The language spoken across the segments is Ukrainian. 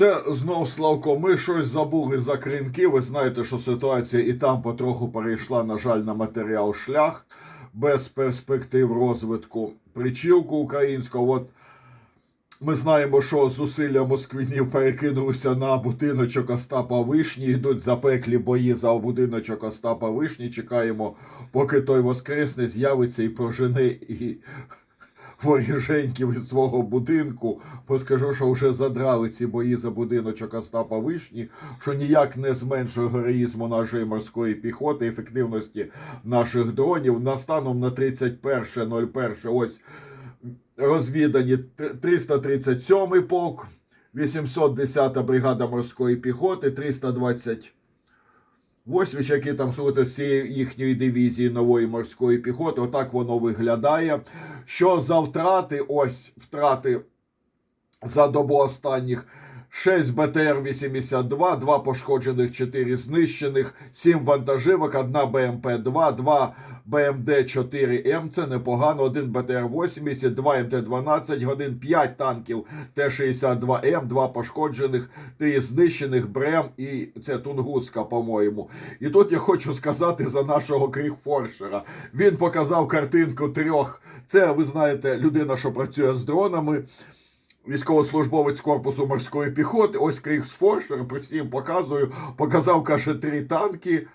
Це знов Славко. Ми щось забули за кринки. Ви знаєте, що ситуація і там потроху перейшла, на жаль, на матеріал шлях без перспектив розвитку. Причілку українського. От ми знаємо, що зусилля москвинів перекинулися на будиночок Остапа Вишні. Йдуть запеклі бої за будиночок Остапа Вишні. Чекаємо, поки той воскресне, з'явиться і прожене і воріженьків із свого будинку. Бо скажу, що вже задрали ці бої за будиночок Остапа Вишні, що ніяк не зменшує героїзму нашої морської піхоти, ефективності наших дронів. Настаном на 31.01 ось розвідані 337 полк, 810 бригада морської піхоти, 320 Восьміч, які там слухайте, з цієї їхньої дивізії нової морської піхоти, отак воно виглядає. Що за втрати? Ось втрати за добу останніх. 6 БТР-82, 2 пошкоджених, 4 знищених, 7 вантажівок, 1 БМП-2, 2 БМД-4М, це непогано, 1 БТР-80, 2 МТ-12, годин 5 танків Т-62М, 2 пошкоджених, 3 знищених, БРЕМ і це Тунгуска, по-моєму. І тут я хочу сказати за нашого Кріхфоршера. Він показав картинку трьох. Це, ви знаєте, людина, що працює з дронами військовослужбовець корпусу морської піхоти, ось Крігсфоршер, при всім показую, показав, каже, три танки,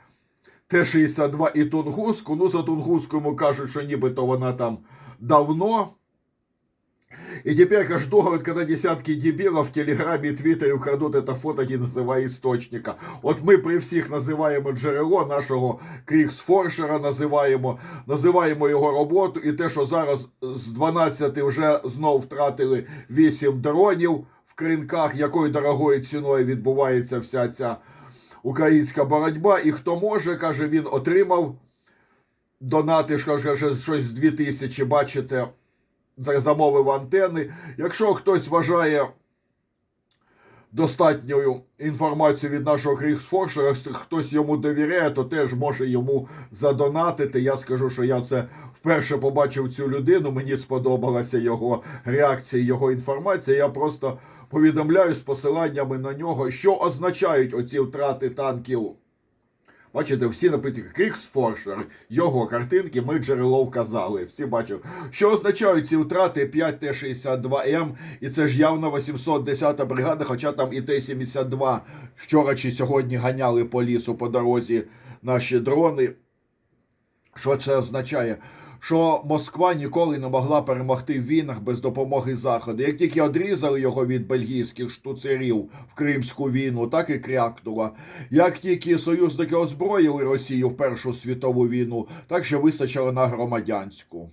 Т-62 і Тунгуску. Ну, за Тунгуску йому кажуть, що нібито вона там давно. И теперь каже, говорит, когда десятки дебилов в Телеграме и Твиттере украдут это фото, не называя источника. От ми при всіх називаємо джерело нашого Кріксфоршера, називаємо, називаємо його роботу, і те, що зараз з 12 вже знов втратили 8 дронів в кринках, якою дорогою ціною відбувається вся ця українська боротьба. І хто може, каже, він отримав донати, каже, щось з 2000, бачите замовив антени. Якщо хтось вважає достатньою інформацію від нашого Крігсфоршера, хтось йому довіряє, то теж може йому задонатити. Я скажу, що я це вперше побачив цю людину. Мені сподобалася його реакція, його інформація. Я просто повідомляю з посиланнями на нього, що означають оці втрати танків. Бачите, всі написані Кріксфоршер, його картинки, ми джерело вказали. Всі бачили. Що означають ці втрати 5 Т-62М, і це ж явно 810 бригада, хоча там і Т-72 вчора чи сьогодні ганяли по лісу по дорозі наші дрони. Що це означає? Що Москва ніколи не могла перемогти в війнах без допомоги Заходу. Як тільки одрізали його від бельгійських штуцерів в Кримську війну, так і крякнула. Як тільки союзники озброїли Росію в Першу світову війну, так ще вистачило на громадянську.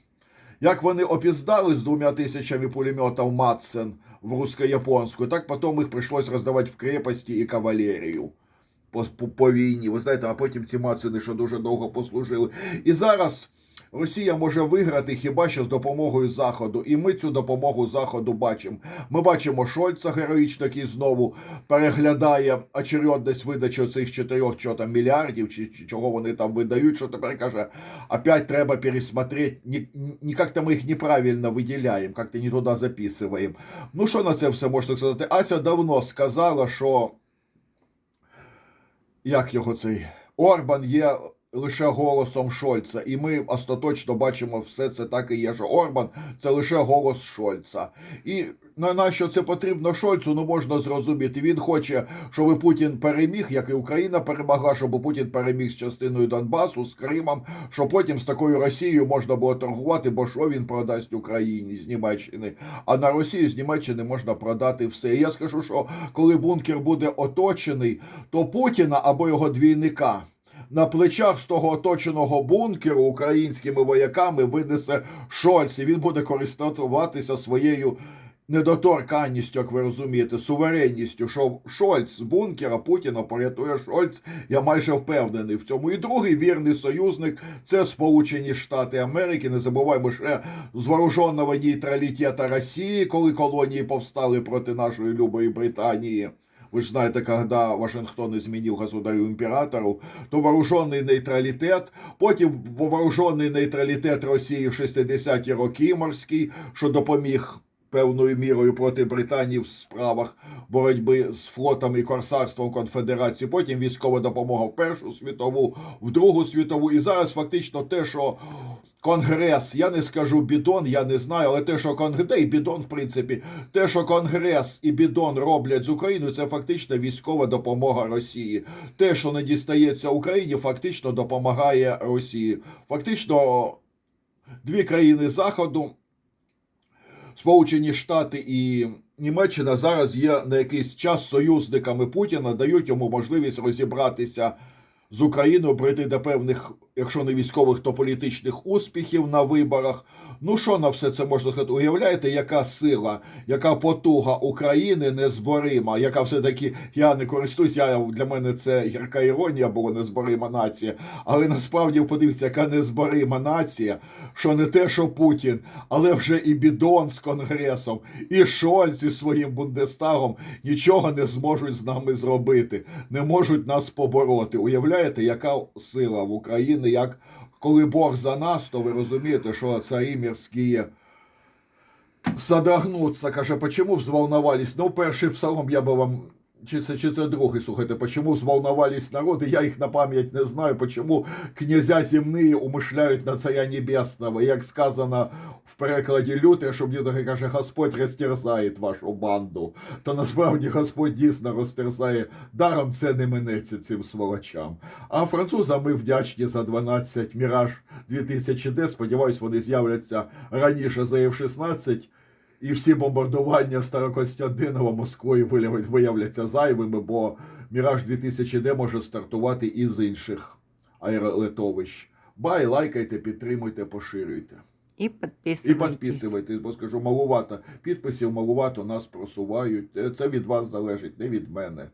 Як вони опіздали з двома тисячами пулеметів Матсен в русско-японську, так потім їх прийшлось роздавати в крепості і кавалерію. По, по, по війні, ви знаєте, а потім ці Мацини, що дуже довго послужили. І зараз Росія може виграти хіба що з допомогою Заходу, і ми цю допомогу Заходу бачимо. Ми бачимо Шольца героїчно, який знову переглядає очередність видачі цих чотирьох що там, мільярдів, чи, чого вони там видають, що тепер каже, опять треба пересмотреть, не, не як-то ми їх неправильно виділяємо, як-то не туди записуємо. Ну що на це все можна сказати? Ася давно сказала, що як його цей Орбан є лише голосом Шольца, і ми остаточно бачимо все це так і є. що Орбан це лише голос Шольца. І на нащо це потрібно Шольцу? Ну можна зрозуміти. Він хоче, щоб Путін переміг, як і Україна перемогла, щоб Путін переміг з частиною Донбасу, з Кримом, що потім з такою Росією можна було торгувати, бо що він продасть Україні з Німеччини. А на Росію з Німеччини можна продати все. І я скажу, що коли бункер буде оточений, то Путіна або його двійника на плечах з того оточеного бункеру українськими вояками винесе Шольц, і він буде користуватися своєю недоторканністю, як ви розумієте, суверенністю, що Шольц з бункера Путіна порятує Шольц. Я майже впевнений в цьому. І другий вірний союзник це Сполучені Штати Америки. Не забуваємо ще з вооруженого Росії, коли колонії повстали проти нашої любої Британії. Вы же знаете, когда Вашингтон изменил государю імператору, то вооружений нейтралітет, потім вооружений нейтралітет Росії в 60-ті роки морський, що допоміг певною мірою проти Британії в справах боротьби з флотом і корсарством конфедерації. Потім військова допомога в Першу світову, в Другу світову. І зараз фактично те, що Конгрес, я не скажу бідон, я не знаю, але те, що Конгрес, та й бідон, в принципі, те, що Конгрес і бідон роблять з Україною, це фактично військова допомога Росії. Те, що не дістається Україні, фактично допомагає Росії. Фактично, дві країни Заходу, Сполучені Штати і Німеччина зараз є на якийсь час союзниками Путіна, дають йому можливість розібратися з Україною, прийти до певних, якщо не військових, то політичних успіхів на виборах. Ну що на все це можна сказати? Уявляєте, яка сила, яка потуга України незборима, яка все-таки я не користуюсь, я для мене це гірка іронія, бо незборима нація. Але насправді подивіться, яка незборима нація, що не те, що Путін, але вже і Бідон з Конгресом, і Шольц зі своїм Бундестагом нічого не зможуть з нами зробити, не можуть нас побороти. Уявляєте, яка сила в Україні, як коли Бог за нас, то ви розумієте, що царі мірські содрогнуться. Каже, почему взволновались? Ну, перший псалом я би вам. Чи це, чи це другий, слухайте, почему взволновались народи, я їх на пам'ять не знаю, почему князя земні умишляють на царя небесного. Як сказано в перекладі Лютер, що мені каже, Господь розтерзає вашу банду. Та насправді Господь дійсно розтерзає. Даром це не минеться цим сволочам. А французам ми вдячні за 12 Міраж 2000D. Сподіваюсь, вони з'являться раніше за F-16. І всі бомбардування Старокостянтинова Москвою виявля- виявляться зайвими, бо Міраж 2000D може стартувати із інших аеролетовищ. Бай, лайкайте, підтримуйте, поширюйте. І І підписуйтесь. підписуйтесь, бо скажу, малувато. Підписів малувато нас просувають. Це від вас залежить, не від мене.